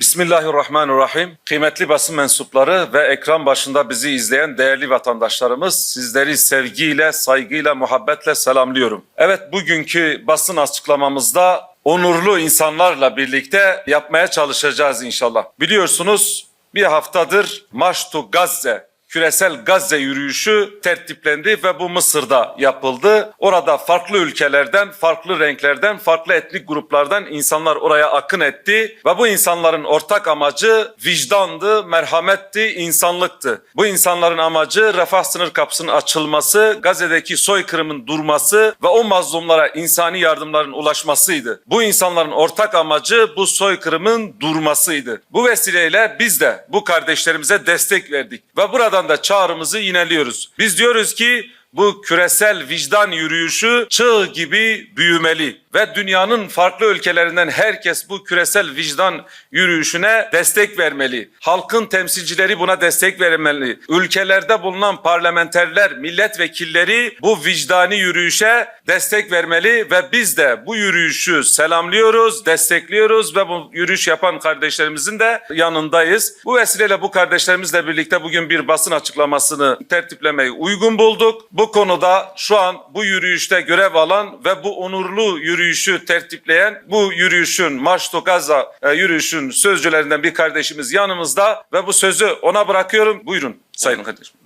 Bismillahirrahmanirrahim. Kıymetli basın mensupları ve ekran başında bizi izleyen değerli vatandaşlarımız sizleri sevgiyle, saygıyla, muhabbetle selamlıyorum. Evet bugünkü basın açıklamamızda onurlu insanlarla birlikte yapmaya çalışacağız inşallah. Biliyorsunuz bir haftadır Marş to Gazze küresel Gazze yürüyüşü tertiplendi ve bu Mısır'da yapıldı. Orada farklı ülkelerden, farklı renklerden, farklı etnik gruplardan insanlar oraya akın etti ve bu insanların ortak amacı vicdandı, merhametti, insanlıktı. Bu insanların amacı refah sınır kapısının açılması, Gazze'deki soykırımın durması ve o mazlumlara insani yardımların ulaşmasıydı. Bu insanların ortak amacı bu soykırımın durmasıydı. Bu vesileyle biz de bu kardeşlerimize destek verdik ve buradan da çağrımızı yineliyoruz. Biz diyoruz ki bu küresel vicdan yürüyüşü çığ gibi büyümeli ve dünyanın farklı ülkelerinden herkes bu küresel vicdan yürüyüşüne destek vermeli. Halkın temsilcileri buna destek vermeli. Ülkelerde bulunan parlamenterler, milletvekilleri bu vicdani yürüyüşe destek vermeli ve biz de bu yürüyüşü selamlıyoruz, destekliyoruz ve bu yürüyüş yapan kardeşlerimizin de yanındayız. Bu vesileyle bu kardeşlerimizle birlikte bugün bir basın açıklamasını tertiplemeyi uygun bulduk. Bu konuda şu an bu yürüyüşte görev alan ve bu onurlu yürüyüşü tertipleyen bu yürüyüşün Marş to Gaza e, yürüyüşün sözcülerinden bir kardeşimiz yanımızda ve bu sözü ona bırakıyorum. Buyurun sayın kardeşim.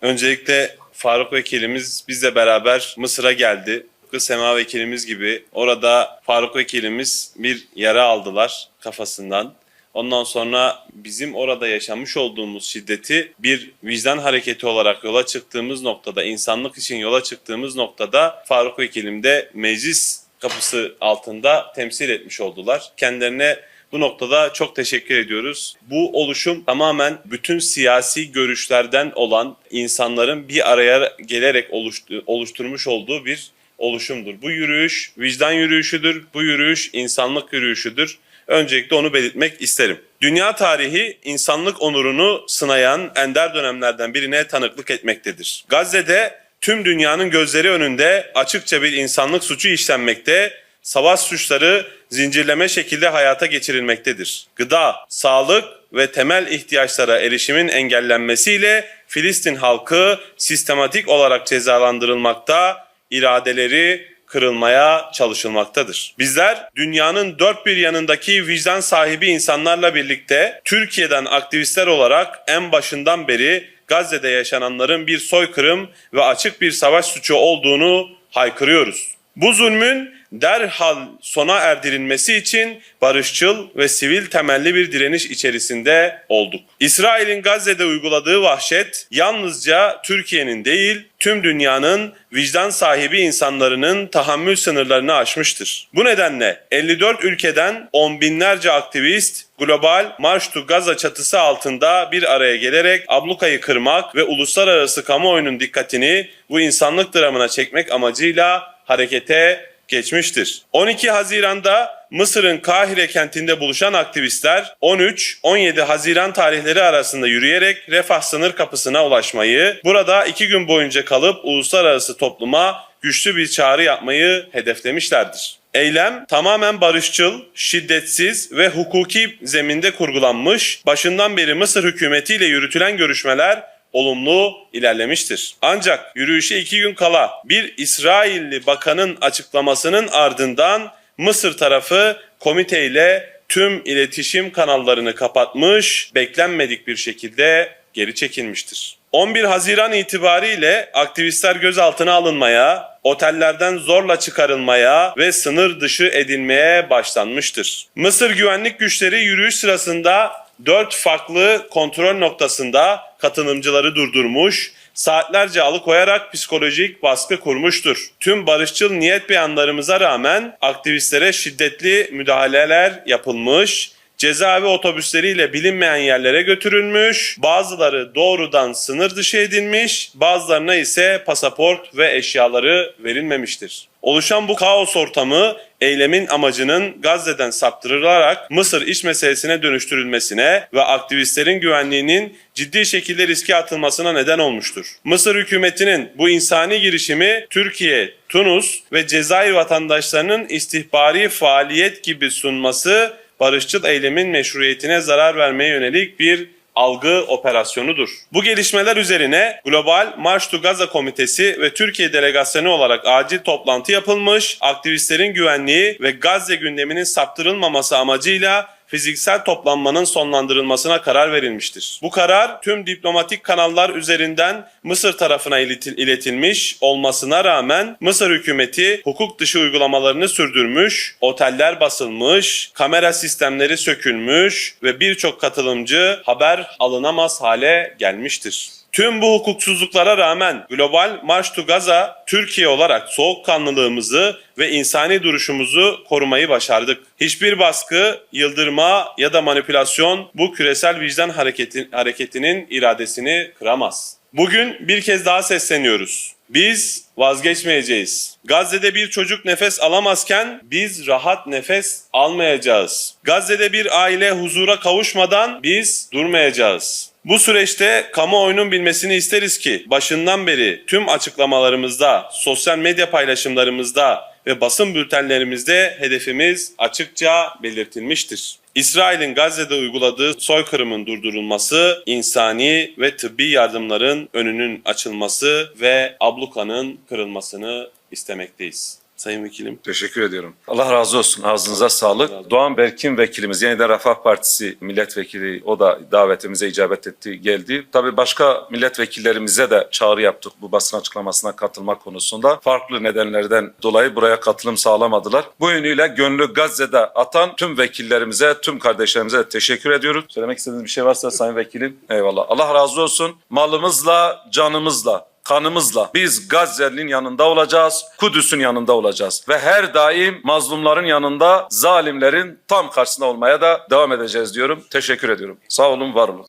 Öncelikle Faruk Vekilimiz bizle beraber Mısır'a geldi. Tıpkı Sema Vekilimiz gibi orada Faruk Vekilimiz bir yara aldılar kafasından. Ondan sonra bizim orada yaşamış olduğumuz şiddeti bir vicdan hareketi olarak yola çıktığımız noktada, insanlık için yola çıktığımız noktada Faruk Vekilim de meclis kapısı altında temsil etmiş oldular. Kendilerine bu noktada çok teşekkür ediyoruz. Bu oluşum tamamen bütün siyasi görüşlerden olan insanların bir araya gelerek oluştu- oluşturmuş olduğu bir oluşumdur. Bu yürüyüş vicdan yürüyüşüdür. Bu yürüyüş insanlık yürüyüşüdür. Öncelikle onu belirtmek isterim. Dünya tarihi insanlık onurunu sınayan ender dönemlerden birine tanıklık etmektedir. Gazze'de tüm dünyanın gözleri önünde açıkça bir insanlık suçu işlenmekte, savaş suçları zincirleme şekilde hayata geçirilmektedir. Gıda, sağlık ve temel ihtiyaçlara erişimin engellenmesiyle Filistin halkı sistematik olarak cezalandırılmakta, iradeleri kırılmaya çalışılmaktadır. Bizler dünyanın dört bir yanındaki vicdan sahibi insanlarla birlikte Türkiye'den aktivistler olarak en başından beri Gazze'de yaşananların bir soykırım ve açık bir savaş suçu olduğunu haykırıyoruz. Bu zulmün derhal sona erdirilmesi için barışçıl ve sivil temelli bir direniş içerisinde olduk. İsrail'in Gazze'de uyguladığı vahşet yalnızca Türkiye'nin değil tüm dünyanın vicdan sahibi insanların tahammül sınırlarını aşmıştır. Bu nedenle 54 ülkeden on binlerce aktivist global Marş to Gaza çatısı altında bir araya gelerek ablukayı kırmak ve uluslararası kamuoyunun dikkatini bu insanlık dramına çekmek amacıyla harekete geçmiştir. 12 Haziran'da Mısır'ın Kahire kentinde buluşan aktivistler 13-17 Haziran tarihleri arasında yürüyerek Refah sınır kapısına ulaşmayı, burada iki gün boyunca kalıp uluslararası topluma güçlü bir çağrı yapmayı hedeflemişlerdir. Eylem tamamen barışçıl, şiddetsiz ve hukuki zeminde kurgulanmış, başından beri Mısır hükümetiyle yürütülen görüşmeler olumlu ilerlemiştir. Ancak yürüyüşe iki gün kala bir İsrailli bakanın açıklamasının ardından Mısır tarafı komiteyle tüm iletişim kanallarını kapatmış, beklenmedik bir şekilde geri çekilmiştir. 11 Haziran itibariyle aktivistler gözaltına alınmaya, otellerden zorla çıkarılmaya ve sınır dışı edilmeye başlanmıştır. Mısır güvenlik güçleri yürüyüş sırasında dört farklı kontrol noktasında katılımcıları durdurmuş, saatlerce alıkoyarak psikolojik baskı kurmuştur. Tüm barışçıl niyet beyanlarımıza rağmen aktivistlere şiddetli müdahaleler yapılmış, cezaevi otobüsleriyle bilinmeyen yerlere götürülmüş, bazıları doğrudan sınır dışı edilmiş, bazılarına ise pasaport ve eşyaları verilmemiştir. Oluşan bu kaos ortamı eylemin amacının Gazze'den saptırılarak Mısır iç meselesine dönüştürülmesine ve aktivistlerin güvenliğinin ciddi şekilde riske atılmasına neden olmuştur. Mısır hükümetinin bu insani girişimi Türkiye, Tunus ve Cezayir vatandaşlarının istihbari faaliyet gibi sunması barışçıl eylemin meşruiyetine zarar vermeye yönelik bir algı operasyonudur. Bu gelişmeler üzerine Global March to Gaza Komitesi ve Türkiye delegasyonu olarak acil toplantı yapılmış, aktivistlerin güvenliği ve Gazze gündeminin saptırılmaması amacıyla fiziksel toplanmanın sonlandırılmasına karar verilmiştir. Bu karar tüm diplomatik kanallar üzerinden Mısır tarafına iletil- iletilmiş olmasına rağmen Mısır hükümeti hukuk dışı uygulamalarını sürdürmüş, oteller basılmış, kamera sistemleri sökülmüş ve birçok katılımcı haber alınamaz hale gelmiştir. Tüm bu hukuksuzluklara rağmen Global March to Gaza Türkiye olarak soğukkanlılığımızı ve insani duruşumuzu korumayı başardık. Hiçbir baskı, yıldırma ya da manipülasyon bu küresel vicdan hareketi, hareketinin iradesini kıramaz. Bugün bir kez daha sesleniyoruz. Biz vazgeçmeyeceğiz. Gazze'de bir çocuk nefes alamazken biz rahat nefes almayacağız. Gazze'de bir aile huzura kavuşmadan biz durmayacağız. Bu süreçte kamuoyunun bilmesini isteriz ki başından beri tüm açıklamalarımızda, sosyal medya paylaşımlarımızda ve basın bültenlerimizde hedefimiz açıkça belirtilmiştir. İsrail'in Gazze'de uyguladığı soykırımın durdurulması, insani ve tıbbi yardımların önünün açılması ve ablukanın kırılmasını istemekteyiz. Sayın Vekilim. Teşekkür ediyorum. Allah razı olsun. Ağzınıza sağlık. olsun. Doğan Berkin vekilimiz, yeniden Refah Partisi milletvekili, o da davetimize icabet etti, geldi. Tabii başka milletvekillerimize de çağrı yaptık bu basın açıklamasına katılmak konusunda. Farklı nedenlerden dolayı buraya katılım sağlamadılar. Bu yönüyle gönlü Gazze'de atan tüm vekillerimize, tüm kardeşlerimize de teşekkür ediyoruz. Söylemek istediğiniz bir şey varsa Sayın Vekilim. Eyvallah. Allah razı olsun. Malımızla, canımızla, kanımızla biz Gazze'nin yanında olacağız, Kudüs'ün yanında olacağız ve her daim mazlumların yanında, zalimlerin tam karşısında olmaya da devam edeceğiz diyorum. Teşekkür ediyorum. Sağ olun, var olun.